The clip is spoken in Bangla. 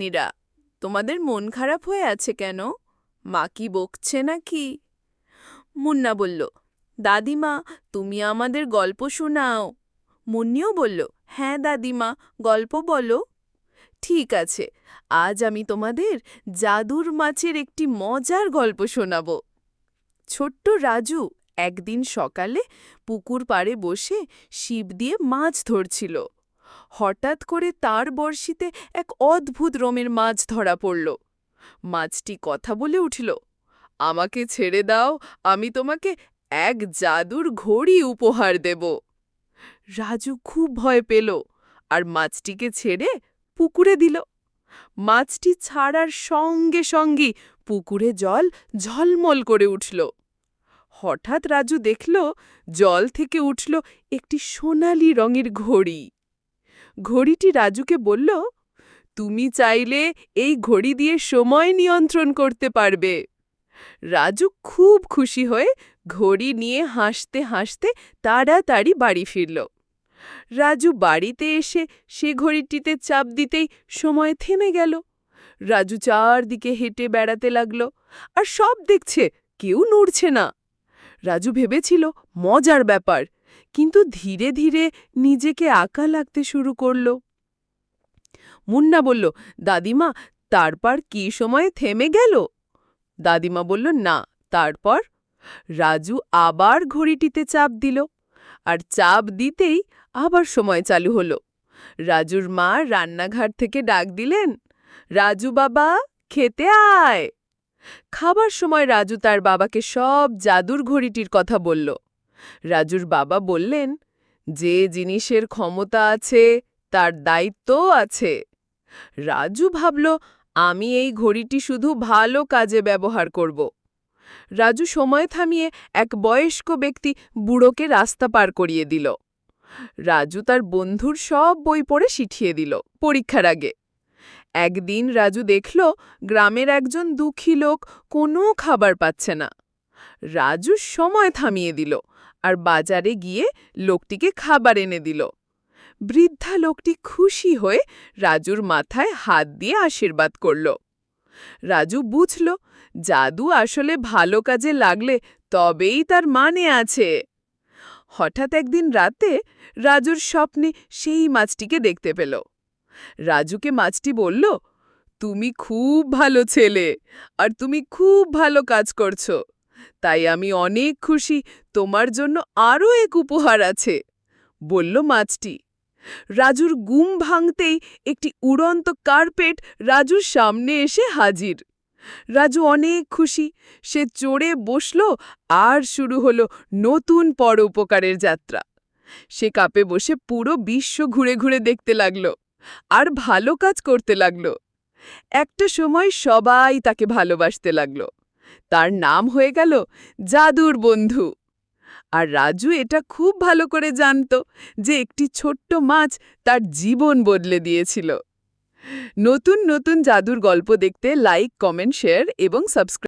নীরা তোমাদের মন খারাপ হয়ে আছে কেন? মা কি বকছে নাকি? মুন্না বলল, দাদিমা, তুমি আমাদের গল্প শোনাও। মুন্নিও বলল হ্যাঁ দাদিমা, গল্প বলো। ঠিক আছে, আজ আমি তোমাদের জাদুর মাছের একটি মজার গল্প শোনাব। ছোট্ট রাজু একদিন সকালে পুকুর পাড়ে বসে শিব দিয়ে মাছ ধরছিল। হঠাৎ করে তার বড়শিতে এক অদ্ভুত রমের মাছ ধরা পড়ল। মাছটি কথা বলে উঠল, আমাকে ছেড়ে দাও, আমি তোমাকে এক জাদুর ঘড়ি উপহার দেব। রাজু খুব ভয় পেল আর মাছটিকে ছেড়ে পুকুরে দিল। মাছটি ছাড়ার সঙ্গে সঙ্গে পুকুরে জল ঝলমল করে উঠল। হঠাৎ রাজু দেখল, জল থেকে উঠল একটি সোনালি রঙের ঘড়ি। ঘড়িটি রাজুকে বলল, তুমি চাইলে এই ঘড়ি দিয়ে সময় নিয়ন্ত্রণ করতে পারবে। রাজু খুব খুশি হয়ে ঘড়ি নিয়ে হাসতে হাসতে তাড়াতাড়ি বাড়ি ফিরল। রাজু বাড়িতে এসে সে ঘড়িটিতে চাপ দিতেই সময় থেমে গেল। রাজু চারদিকে হেঁটে বেড়াতে লাগল আর সব দেখছে কেউ নড়ছে না। রাজু ভেবেছিল, মজার ব্যাপার কিন্তু ধীরে ধীরে নিজেকে আঁকা লাগতে শুরু করল। মুন্না বলল, দাদিমা, তারপর কি সময়ে থেমে গেল? দাদিমা বলল, না, তারপর? রাজু আবার ঘড়িটিতে চাপ দিল, আর চাপ দিতেই আবার সময় চালু হলো। রাজুর মা রান্নাঘর থেকে ডাক দিলেন, রাজু বাবা, খেতে আয়! খাবার সময় রাজু তার বাবাকে সব জাদুর ঘড়িটির কথা বলল। রাজুর বাবা বললেন, যে জিনিসের ক্ষমতা আছে, তার দায়িত্বও আছে। রাজু ভাবল, আমি এই ঘড়িটি শুধু ভালো কাজে ব্যবহার করব। রাজু সময় থামিয়ে এক বয়স্ক ব্যক্তি বুড়োকে রাস্তা পার করিয়ে দিল। রাজু তার বন্ধুর সব বই পড়ে শিঠিয়ে দিল পরীক্ষার আগে। একদিন রাজু দেখল, গ্রামের একজন দুঃখী লোক কোনো খাবার পাচ্ছে না। রাজু সময় থামিয়ে দিল আর বাজারে গিয়ে লোকটিকে খাবার এনে দিল। বৃদ্ধা লোকটি খুশি হয়ে রাজুর মাথায় হাত দিয়ে আশীর্বাদ করল। রাজু বুঝল, জাদু আসলে ভালো কাজে লাগলে তবেই তার মানে আছে। হঠাৎ একদিন রাতে রাজুর স্বপ্নে সেই মাছটিকে দেখতে পেল। রাজুকে মাছটি বলল, তুমি খুব ভালো ছেলে আর তুমি খুব ভালো কাজ করছ। তাই আমি অনেক খুশি, তোমার জন্য আরও এক উপহার আছে। বলল মাছটি। রাজুর গুম ভাঙতেই একটি উড়ন্ত কার্পেট রাজুর সামনে এসে হাজির। রাজু অনেক খুশি, সে চড়ে বসল, আর শুরু হলো নতুন পর উপকারের যাত্রা। সে কাপে বসে পুরো বিশ্ব ঘুরে ঘুরে দেখতে লাগল, আর ভালো কাজ করতে লাগল। একটা সময় সবাই তাকে ভালোবাসতে লাগল। তার নাম হয়ে গেল জাদুর বন্ধু। আর রাজু এটা খুব ভালো করে জানত যে একটি ছোট্ট মাছ তার জীবন বদলে দিয়েছিল। নতুন নতুন জাদুর গল্প দেখতে লাইক কমেন্ট শেয়ার এবং সাবস্ক্রাইব